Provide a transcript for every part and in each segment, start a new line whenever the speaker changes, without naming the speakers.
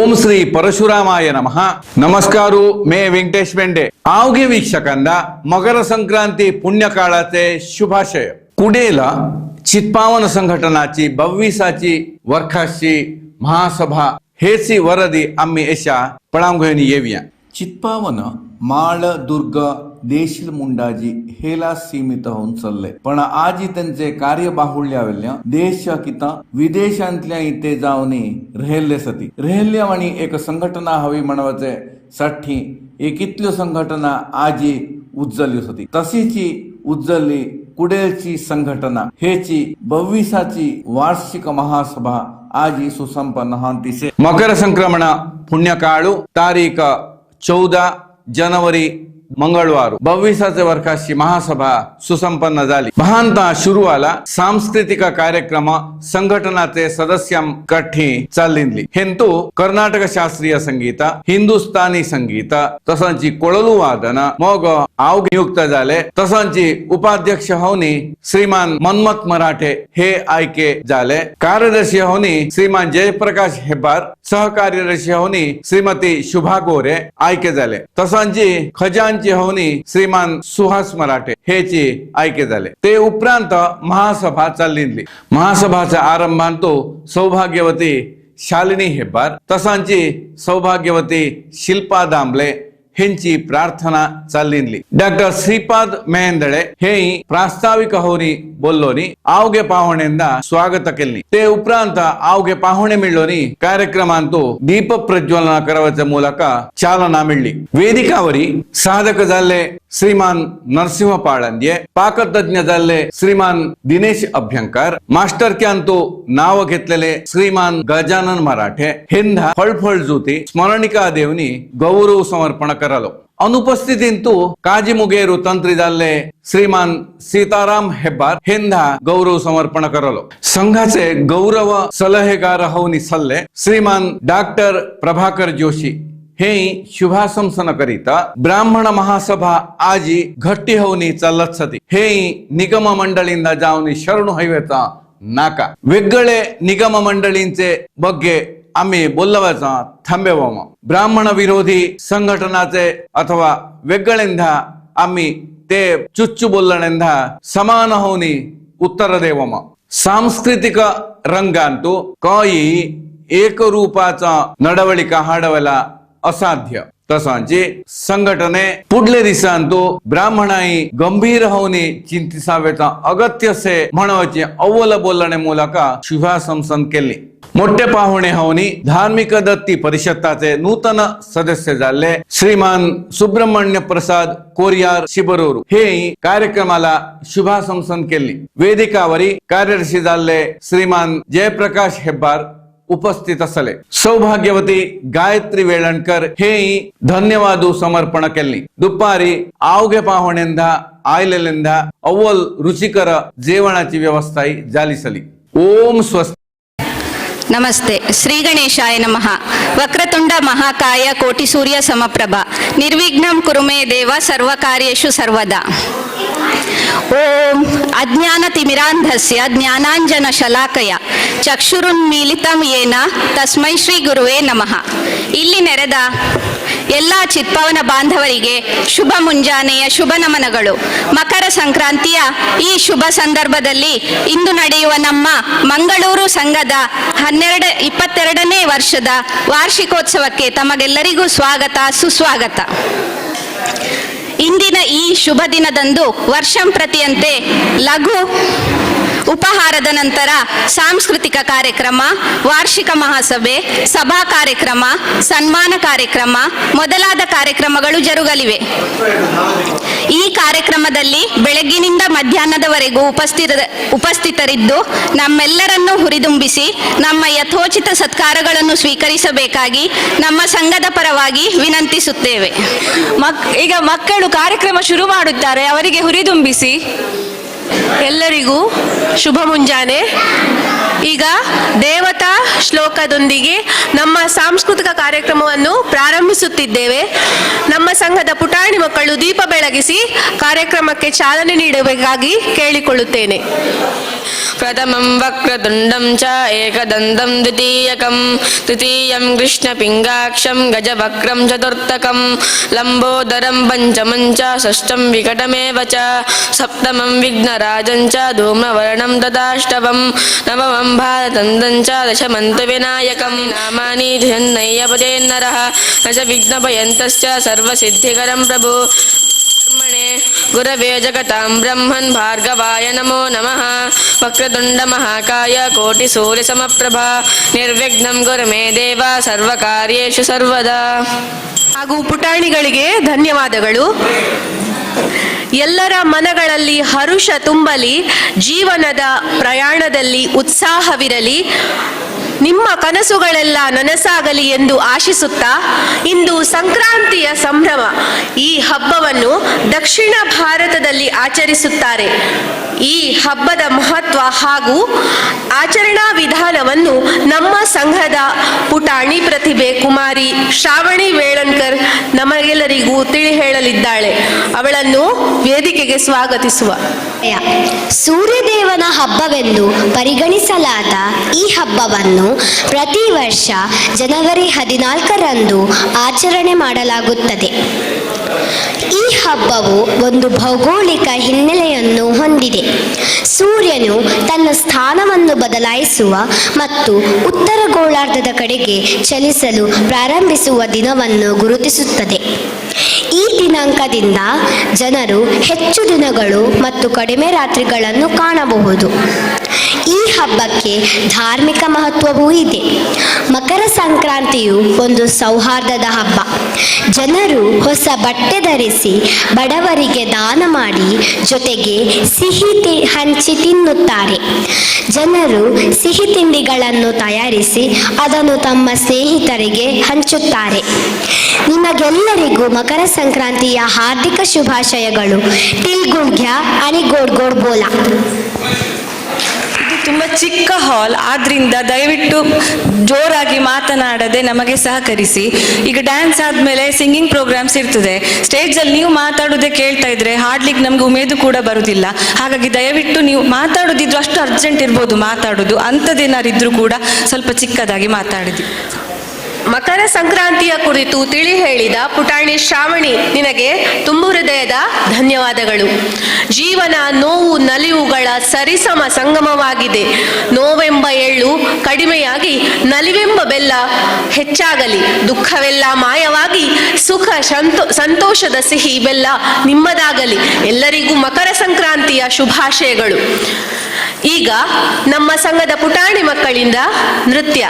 ಓಂ ಶ್ರೀ ಪರಶುರಾಮಾಯ ನಮಃ. ನಮಸ್ಕಾರು, ಮೇ ವೆಂಕಟೇಶ್ ಬೆಂಡೆ ಆವ್ಗೆ ವೀಕ್ಷಕಂದ ಮಕರ ಸಂಕ್ರಾಂತಿ ಪುಣ್ಯ ಪುಣ್ಯಕಾಳತೆ ಶುಭಾಶಯ. ಕುಡೇಲ ಚಿತ್ಪಾವನ ಸಂಘಟನಾಚಿ ಬವ್ವೀಸಾಚಿ ವರ್ಖಾಶಿ ಮಹಾಸಭಾ ಹೇಸಿ ವರದಿ ಅಮ್ಮಿ ಯಶ ಪಳಾಂಗೋಯನಿ ಏವಿಯ. ಚಿತ್ಪಾವನ माळ दुर्ग देशील मुंडाजी हेला सीमित होऊन चालले पण आज त्यांचे कार्य बाहुल्यावेल्या देश किता विदेशांतल्या इथे जाऊन रेहल्ले सती रेहल्ल्या आणि एक संघटना हवी म्हणवाचे साठी एक इतल्यो संघटना आजी उज्जली सती तशीची उज्जली कुडेलची संघटना हेची बव्वीसाची वार्षिक महासभा आजी सुसंपन्न हांतीसे मकर संक्रमण पुण्यकाळू तारीख चौदा जानेवारी मंगळवार भव्वीसाचे वर्षाची महासभा सुसंपन्न झाली. महांत आला. सांस्कृतिक कार्यक्रम संघटनाचे सदस्य ಕಟ್ಟಿ ಚಾಲಿಂದ್ಲಿ ಹೆಂತು ಕರ್ನಾಟಕ ಶಾಸ್ತ್ರೀಯ ಸಂಗೀತ ಹಿಂದೂಸ್ತಾನಿ ಸಂಗೀತ ತಸಾಂಚಿ ಕೊಳಲು ವಾದನ ಮೋಗ ಆವ್ಗ ನಿಯುಕ್ತ झाले. ತಸಾಂಚಿ उपाध्यक्ष होनी श्रीमान मनमत मराठे हे आयके झाले. कार्यदर्शी होनी श्रीमान जयप्रकाश हेबार सहकार्यदर्शी होनी श्रीमती शुभा गोरे आयके झाले. तसांची खजान खजांची होनी श्रीमान सुहास मराठे हेचे ऐके झाले. ते उपरांत महासभा चालली. महासभाचा आरंभांतो सौभाग्यवती शालिनी हेब्बार तसांची सौभाग्यवती शिल्पा दामले ಹೆಂಚಿ ಪ್ರಾರ್ಥನಾ ಚಲ್ಲಿನ್ಲಿ ಡಾಕ್ಟರ್ ಶ್ರೀಪಾದ್ ಮೇಂದಳೆ ಹೇಯಿ, ಪ್ರಾಸ್ತಾವಿಕ ಹೋರಿ ಬೊಲ್ಲೋನಿ, ಆವ್ಗೆ ಪಾವಣೆಯಿಂದ ಸ್ವಾಗತ ಕೆಲ್ಲಿ. ತೇ ಉಪ್ರಾಂತ, ಆವ್ಗೆ ಪಾವಣೆ ಮಿಳ್ಳೋನಿ, ಕಾರ್ಯಕ್ರಮ ಅಂತೂ ದೀಪ ಪ್ರಜ್ವಲನ ಕರವಚ ಮೂಲಕ ಚಾಲನಾ ಮಿಳ್ಳಿ. ವೇದಿಕಾವರಿ, ಸಾಧಕ ಜಾಲೆ श्रीमान नरसिंह पाळंदे पाकतज्ञ झाले श्रीमान दिनेश अभ्यंकर मास्टर क्यांतो नाव घेतलेले श्रीमान गजानन मराठे हेंदा फळफळ जुती स्मरणिका देवनी गौरव समर्पण करलो अनुपस्थितींतू काजी मुगेरू तंत्री जाल्ले श्रीमान सीताराम हेब्बार हेंदा गौरव समर्पण करलो संघाचे गौरव सलहेगार होऊनी सल्ले श्रीमान डॉक्टर प्रभाकर जोशी हे शुभासमसन करीता ब्राह्मण महासभा आजी घट्टी होऊनी चालत सती हे निगम मंडळींना जाऊन शरण हवेचा नाका. वेगळे निगम मंडळींचे बग्गे आम्ही बोलवायचा थांबेव ब्राह्मण विरोधी संघटनाचे अथवा वेगळेंदा आम्ही ते चुच्चू बोलण्यांदा समान होऊनी उत्तर देव सांस्कृतिक रंगांतू काही एक रूपाचा नडवळीका हाडवला असाध्य तसांचे संघटने पुढले दिसांतो ब्राह्मणाई गंभीर होऊन चिंतिसावेचा अगत्य से म्हणवाचे अव्वल बोलणे ಮೂಲಕ शुभाशंसन केले मोठे पाहुणे होऊनी धार्मिक दत्ती परिषदाचे नूतन सदस्य झाले श्रीमान सुब्रह्मण्य प्रसाद कोरियार शिबरोरू हे कार्यक्रमाला शुभाशंसन केले वेदिकावरी कार्यदर्शी झाले श्रीमान जयप्रकाश हेब्बार ಉಪಸ್ಥಿತ ಸಲೆ. ಸೌಭಾಗ್ಯವತಿ ಗಾಯತ್ರಿ ವೇಳಣ್ಕರ್ ಹೇಯಿ, ಧನ್ಯವಾದ ಸಮರ್ಪಣ ಕೆಲ್ಲಿ ದುಪಾರಿ ಆವ್ಗೆ ಪಾವಣೆಯಿಂದ ಆಯ್ಲೆಲೆಂದ, ಅವ್ವಲ್ ರುಚಿಕರ ಜೇವಣಾಚಿ ವ್ಯವಸ್ಥೆ ಜಾಲಿಸಲಿ. ಓಂ ಸ್ವಸ್ತಿ
ನಮಸ್ತೆ, ಶ್ರೀ ಗಣೇಶಾಯ ನಮಃ. ವಕ್ರತುಂಡ ಮಹಾಕಾಯ ಕೋಟಿ ಸೂರ್ಯ ಸಮಪ್ರಭ. ನಿರ್ವಿಘ್ನಂ ಕುರುಮೇ ದೇವ ಸರ್ವಕಾರ್ಯೇಶು ಸರ್ವದಾ. ಓಂ ಅಜ್ಞಾನ ತಿಮಿರಾಂಧಸ್ಯ ಜ್ಞಾನಾಂಜನ ಶಲಾಕಯ ಚಕ್ಷುರುನ್ಮೀಲಿತಂ ಏನ ತಸ್ಮೈ ಶ್ರೀ ಗುರುವೇ ನಮಃ. ಇಲ್ಲಿ ನೆರೆದ ಎಲ್ಲ ಚಿತ್ಪವನ ಬಾಂಧವರಿಗೆ ಶುಭ ಮುಂಜಾನೆಯ ಶುಭ ನಮನಗಳು. ಮಕರ ಸಂಕ್ರಾಂತಿಯ ಈ ಶುಭ ಸಂದರ್ಭದಲ್ಲಿ ಇಂದು ನಡೆಯುವ ನಮ್ಮ ಮಂಗಳೂರು ಸಂಘದ ಹನ್ನೆರಡು, ಇಪ್ಪತ್ತೆರಡನೇ ವರ್ಷದ ವಾರ್ಷಿಕೋತ್ಸವಕ್ಕೆ ತಮಗೆಲ್ಲರಿಗೂ ಸ್ವಾಗತ, ಸುಸ್ವಾಗತ. ಇಂದಿನ ಈ ಶುಭ ದಿನದಂದು ವರ್ಷಂ ಪ್ರತಿಯಂತೆ ಲಘು ಉಪಹಾರದ ನಂತರ ಸಾಂಸ್ಕೃತಿಕ ಕಾರ್ಯಕ್ರಮ, ವಾರ್ಷಿಕ ಮಹಾಸಭೆ, ಸಭಾ ಕಾರ್ಯಕ್ರಮ, ಸನ್ಮಾನ ಕಾರ್ಯಕ್ರಮ ಮೊದಲಾದ ಕಾರ್ಯಕ್ರಮಗಳು ಜರುಗಲಿವೆ. ಈ ಕಾರ್ಯಕ್ರಮದಲ್ಲಿ ಬೆಳಗ್ಗಿನಿಂದ ಮಧ್ಯಾಹ್ನದವರೆಗೂ ಉಪಸ್ಥಿತ, ಉಪಸ್ಥಿತರಿದ್ದು ನಮ್ಮೆಲ್ಲರನ್ನೂ ಹುರಿದುಂಬಿಸಿ ನಮ್ಮ ಯಥೋಚಿತ ಸತ್ಕಾರಗಳನ್ನು ಸ್ವೀಕರಿಸಬೇಕಾಗಿ ನಮ್ಮ ಸಂಘದ ಪರವಾಗಿ ವಿನಂತಿಸುತ್ತೇವೆ.
ಮಕ್, ಈಗ ಮಕ್ಕಳು ಕಾರ್ಯಕ್ರಮ ಶುರು ಮಾಡುತ್ತಾರೆ, ಅವರಿಗೆ ಹುರಿದುಂಬಿಸಿ. ಎಲ್ಲರಿಗೂ ಶುಭ ಮುಂಜಾನೆ. ಈಗ ದೇವತಾ ಶ್ಲೋಕದೊಂದಿಗೆ ನಮ್ಮ ಸಾಂಸ್ಕೃತಿಕ ಕಾರ್ಯಕ್ರಮವನ್ನು ಪ್ರಾರಂಭಿಸುತ್ತಿದ್ದೇವೆ. ನಮ್ಮ ಸಂಘದ ಪುಟಾಣಿ ಮಕ್ಕಳು ದೀಪ ಬೆಳಗಿಸಿ ಕಾರ್ಯಕ್ರಮಕ್ಕೆ ಚಾಲನೆ ನೀಡಬೇಕಾಗಿ ಕೇಳಿಕೊಳ್ಳುತ್ತೇನೆ.
प्रथमं वक्रतुण्डं च एकदन्तं द्वितीयकं तृतीयं कृष्णपिङ्गाक्षं गजवक्त्रं चतुर्थकं लम्बोदरं पञ्चमं च षष्ठं विकटमेव च सप्तमं विघ्नराजं च धूम्रवर्णं तथाष्टवं नवमं भारतन्दं च दशमं तु विनायकं नामानि धिन्नय्यपदे नरः न च विघ्नभयन्तश्च सर्वसिद्धिकरं प्रभु ब्रह्मणे गुरवे जगतां ब्रह्मन् भार्गवाय नमो नमः वक्रतुण्डमहाकाय कोटिसूर्यसमप्रभा निर्विघ्नं गुरु मे देव सर्वकार्येषु सर्वदा
ಹಾಗೂ ಪುಟಾಣಿಗಳಿಗೆ ಧನ್ಯವಾದಗಳು ಎಲ್ಲರ ಮನಗಳಲ್ಲಿ ಹರುಷ ತುಂಬಲಿ ಜೀವನದ ಪ್ರಯಾಣದಲ್ಲಿ ಉತ್ಸಾಹವಿರಲಿ ನಿಮ್ಮ ಕನಸುಗಳೆಲ್ಲ ನನಸಾಗಲಿ ಎಂದು ಆಶಿಸುತ್ತಾ ಇಂದು ಸಂಕ್ರಾಂತಿಯ ಸಂಭ್ರಮ ಈ ಹಬ್ಬವನ್ನು ದಕ್ಷಿಣ ಭಾರತದಲ್ಲಿ ಆಚರಿಸುತ್ತಾರೆ. ಈ ಹಬ್ಬದ ಮಹತ್ವ ಹಾಗೂ ಆಚರಣಾ ವಿಧಾನವನ್ನು ನಮ್ಮ ಸಂಘದ ಪುಟಾಣಿ ಪ್ರತಿಭೆ ಕುಮಾರಿ ಶ್ರಾವಣಿ ವೇಳನ್ಕರ್ ನಮಗೆಲ್ಲರಿಗೂ ತಿಳಿ ಹೇಳಲಿದ್ದಾಳೆ ಅವಳನ್ನು ವೇದಿಕೆಗೆ ಸ್ವಾಗತಿಸುವ.
ಸೂರ್ಯದೇವನ ಹಬ್ಬವೆಂದು ಪರಿಗಣಿಸಲಾದ ಈ ಹಬ್ಬವನ್ನು ಪ್ರತಿ ವರ್ಷ ಜನವರಿ ಹದಿನಾಲ್ಕರಂದು ಆಚರಣೆ ಮಾಡಲಾಗುತ್ತದೆ. ಈ ಹಬ್ಬವು ಒಂದು ಭೌಗೋಳಿಕ ಹಿನ್ನೆಲೆಯನ್ನು ಹೊಂದಿದೆ. ಸೂರ್ಯನು ತನ್ನ ಸ್ಥಾನವನ್ನು ಬದಲಾಯಿಸುವ ಮತ್ತು ಉತ್ತರ ಗೋಳಾರ್ಧದ ಕಡೆಗೆ ಚಲಿಸಲು ಪ್ರಾರಂಭಿಸುವ ದಿನವನ್ನು ಗುರುತಿಸುತ್ತದೆ. ಈ ದಿನಾಂಕದಿಂದ ಜನರು ಹೆಚ್ಚು ದಿನಗಳು ಮತ್ತು ಕಡಿಮೆ ರಾತ್ರಿಗಳನ್ನು ಕಾಣಬಹುದು. ಈ ಹಬ್ಬಕ್ಕೆ ಧಾರ್ಮಿಕ ಮಹತ್ವವೂ ಇದೆ. ಮಕರ ಸಂಕ್ರಾಂತಿಯು ಒಂದು ಸೌಹಾರ್ದದ ಹಬ್ಬ. ಜನರು ಹೊಸ ಬಟ್ಟೆ ಧರಿಸಿ ಬಡವರಿಗೆ ದಾನ ಮಾಡಿ ಜೊತೆಗೆ ಸಿಹಿ ತಿ- ಹಂಚಿ ತಿನ್ನುತ್ತಾರೆ. ಜನರು ಸಿಹಿ ತಿಂಡಿಗಳನ್ನು ತಯಾರಿಸಿ ಅದನ್ನು ತಮ್ಮ ಸ್ನೇಹಿತರಿಗೆ ಹಂಚುತ್ತಾರೆ. ನಿಮಗೆಲ್ಲರಿಗೂ ಮಕರ ಸಂಕ್ರಾಂತಿಯ ಹಾರ್ದಿಕ ಶುಭಾಶಯಗಳು. ಟಿಲ್ಗುಂಡ್ಯ ಅನಿ ಗೋಡ್ ಗೋಡ್ ಬೋಲಾ.
ತುಂಬ ಚಿಕ್ಕ ಹಾಲ್, ಆದ್ರಿಂದ ದಯವಿಟ್ಟು ಜೋರಾಗಿ ಮಾತನಾಡದೆ ನಮಗೆ ಸಹಕರಿಸಿ. ಈಗ ಡ್ಯಾನ್ಸ್ ಆದ್ಮೇಲೆ ಸಿಂಗಿಂಗ್ ಪ್ರೋಗ್ರಾಮ್ಸ್ ಇರ್ತದೆ. ಸ್ಟೇಜಲ್ಲಿ ನೀವು ಮಾತಾಡೋದೇ ಕೇಳ್ತಾ ಇದ್ರೆ ಹಾಡ್ಲಿಕ್ಕೆ ನಮ್ಗೆ ಉಮೇದು ಕೂಡ ಬರುದಿಲ್ಲ. ಹಾಗಾಗಿ ದಯವಿಟ್ಟು ನೀವು ಮಾತಾಡೋದಿದ್ರು ಅಷ್ಟು ಅರ್ಜೆಂಟ್ ಇರ್ಬೋದು ಮಾತಾಡೋದು. ಅಂಥದ್ದೇನಾರಿದ್ರು ಕೂಡ ಸ್ವಲ್ಪ ಚಿಕ್ಕದಾಗಿ ಮಾತಾಡಿದ್ವಿ
ಮಕರ ಸಂಕ್ರಾಂತಿಯ ಕುರಿತು ತಿಳಿ ಹೇಳಿದ ಪುಟಾಣಿ ಶ್ರಾವಣಿ ನಿನಗೆ ತುಂಬು ಹೃದಯದ ಧನ್ಯವಾದಗಳು. ಜೀವನ, ನೋವು, ನಲಿವುಗಳ ಸರಿಸಮ ಸಂಗಮವಾಗಿದೆ. ನೋವೆಂಬ ಎಳ್ಳು ಕಡಿಮೆಯಾಗಿ ನಲಿವೆಂಬ ಬೆಲ್ಲ ಹೆಚ್ಚಾಗಲಿ. ದುಃಖವೆಲ್ಲ ಮಾಯವಾಗಿ ಸುಖ, ಸಂತೋ, ಸಂತೋಷದ ಸಿಹಿ ಬೆಲ್ಲ ನಿಮ್ಮದಾಗಲಿ. ಎಲ್ಲರಿಗೂ ಮಕರ ಸಂಕ್ರಾಂತಿಯ ಶುಭಾಶಯಗಳು. ಈಗ ನಮ್ಮ ಸಂಘದ ಪುಟಾಣಿ ಮಕ್ಕಳಿಂದ ನೃತ್ಯ.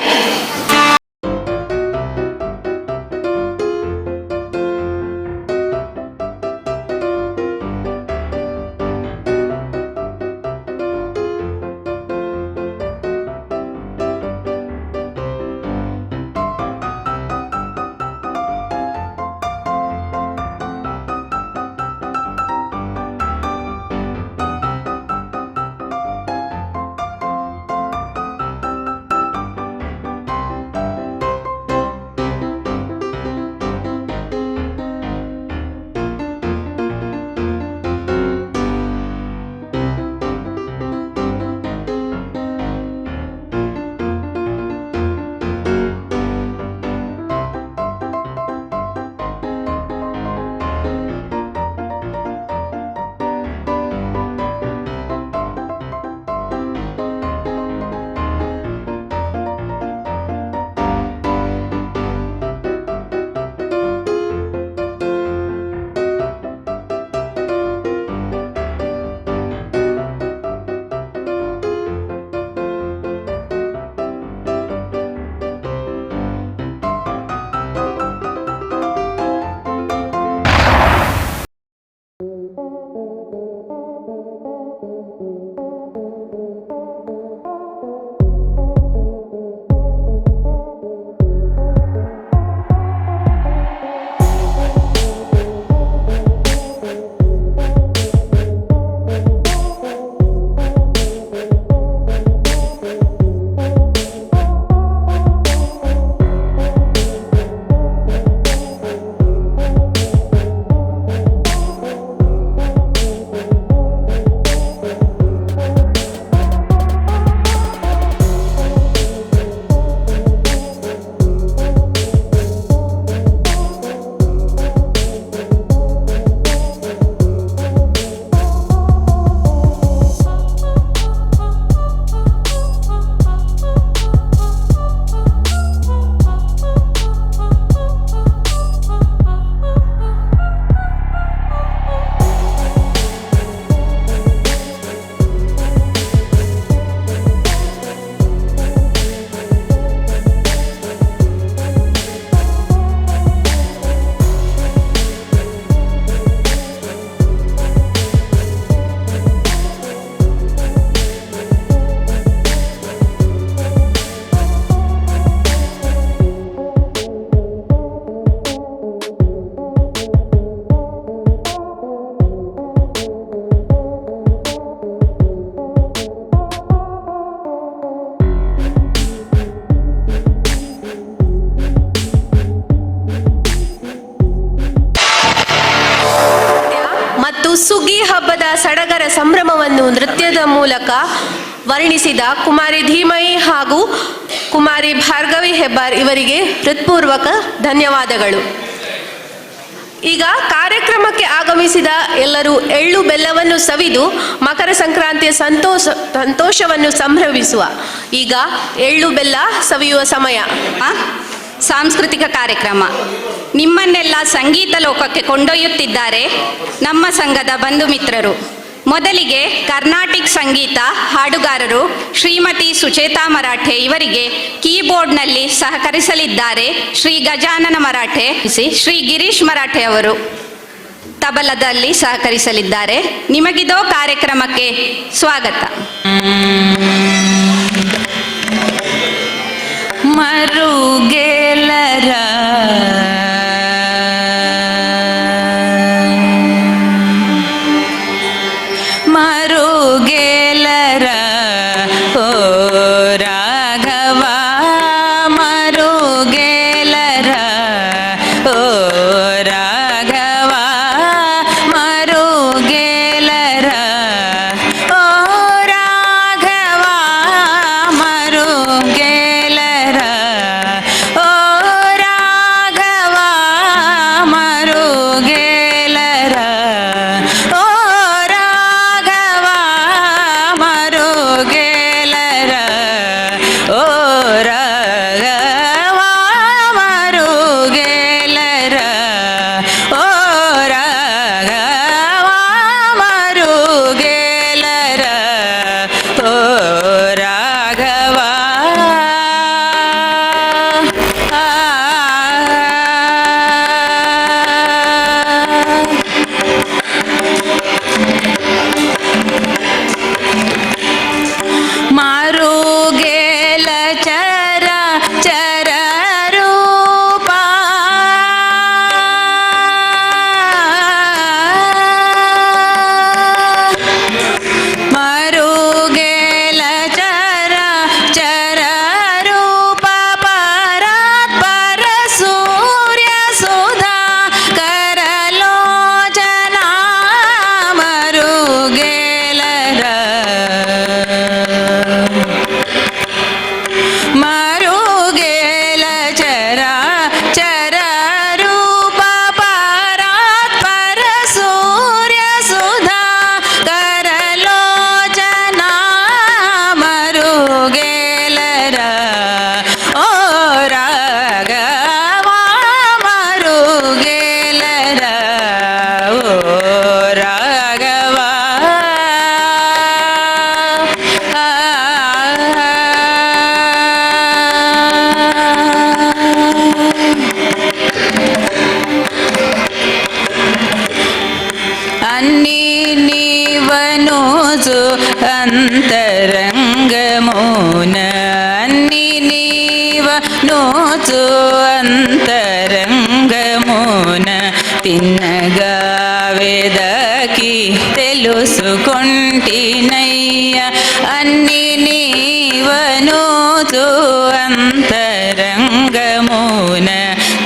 ಸುಗ್ಗಿ ಹಬ್ಬದ ಸಡಗರ ಸಂಭ್ರಮವನ್ನು ನೃತ್ಯದ ಮೂಲಕ ವರ್ಣಿಸಿದ ಕುಮಾರಿ ಧೀಮಯಿ ಹಾಗೂ ಕುಮಾರಿ ಭಾರ್ಗವಿ ಹೆಬ್ಬಾರ್ ಇವರಿಗೆ ಹೃತ್ಪೂರ್ವಕ ಧನ್ಯವಾದಗಳು. ಈಗ ಕಾರ್ಯಕ್ರಮಕ್ಕೆ ಆಗಮಿಸಿದ ಎಲ್ಲರೂ ಎಳ್ಳು ಬೆಲ್ಲವನ್ನು ಸವಿದು ಮಕರ ಸಂಕ್ರಾಂತಿಯ ಸಂತೋಷ, ಸಂತೋಷವನ್ನು ಸಂಭ್ರಮಿಸುವ. ಈಗ ಎಳ್ಳು ಬೆಲ್ಲ ಸವಿಯುವ ಸಮಯ.
ಸಾಂಸ್ಕೃತಿಕ ಕಾರ್ಯಕ್ರಮ. ನಿಮ್ಮನ್ನೆಲ್ಲ ಸಂಗೀತ ಲೋಕಕ್ಕೆ ಕೊಂಡೊಯ್ಯುತ್ತಿದ್ದಾರೆ ನಮ್ಮ ಸಂಘದ ಬಂಧು ಮಿತ್ರರು. ಮೊದಲಿಗೆ ಕರ್ನಾಟಿಕ್ ಸಂಗೀತ ಹಾಡುಗಾರರು ಶ್ರೀಮತಿ ಸುಚೇತಾ ಮರಾಠೆ ಇವರಿಗೆ ಕೀಬೋರ್ಡ್ನಲ್ಲಿ ಸಹಕರಿಸಲಿದ್ದಾರೆ ಶ್ರೀ ಗಜಾನನ ಮರಾಠೆ ಶ್ರೀ ಗಿರೀಶ್ ಮರಾಠೆ ಅವರು. ತಬಲದಲ್ಲಿ ಸಹಕರಿಸಲಿದ್ದಾರೆ. ನಿಮಗಿದೋ ಕಾರ್ಯಕ್ರಮಕ್ಕೆ ಸ್ವಾಗತ.
मरुगे लरा అన్ని నీవను అంతరంగమున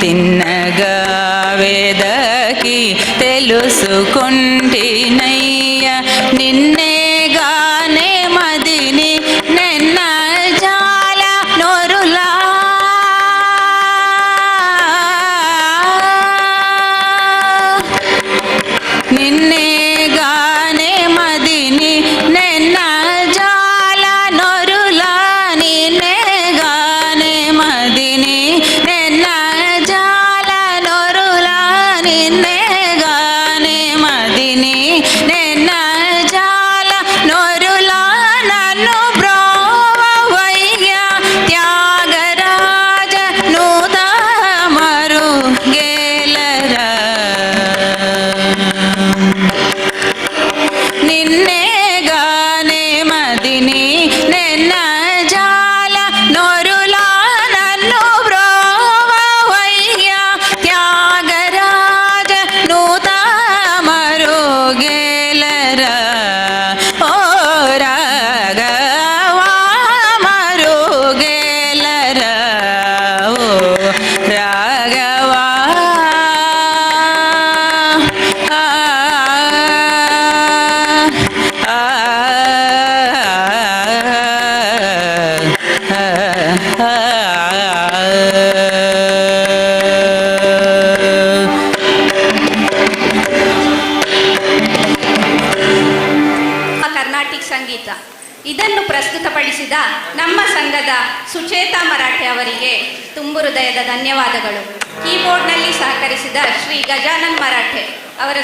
తిన్నగా వేదకి తెలుసుకుంటే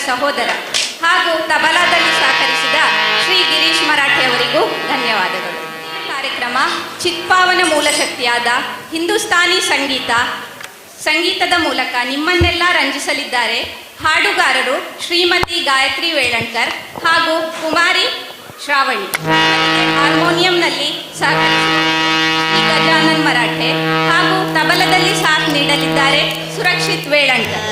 ಸಹೋದರ. ಹಾಗೂ ತಬಲಾದಲ್ಲಿ ಸಹಕರಿಸಿದ ಶ್ರೀ ಗಿರೀಶ್ ಮರಾಠೆ ಅವರಿಗೂ ಧನ್ಯವಾದಗಳು. ಕಾರ್ಯಕ್ರಮ ಚಿತ್ಪಾವನ ಮೂಲಶಕ್ತಿಯಾದ ಹಿಂದೂಸ್ತಾನಿ ಸಂಗೀತ, ಸಂಗೀತದ ಮೂಲಕ ನಿಮ್ಮನ್ನೆಲ್ಲ ರಂಜಿಸಲಿದ್ದಾರೆ ಹಾಡುಗಾರರು ಶ್ರೀಮತಿ ಗಾಯತ್ರಿ ವೇಳಂಕರ್ ಹಾಗೂ ಕುಮಾರಿ ಶ್ರಾವಣಿ. ಹಾರ್ಮೋನಿಯಂನಲ್ಲಿ ಸಹಕರಿಸಿ ಗಜಾನಂದ್ ಮರಾಠೆ ಹಾಗೂ ತಬಲದಲ್ಲಿ ಸಾಥ್ ನೀಡಲಿದ್ದಾರೆ ಸುರಕ್ಷಿತ್ ವೇಳಣ್ಕರ್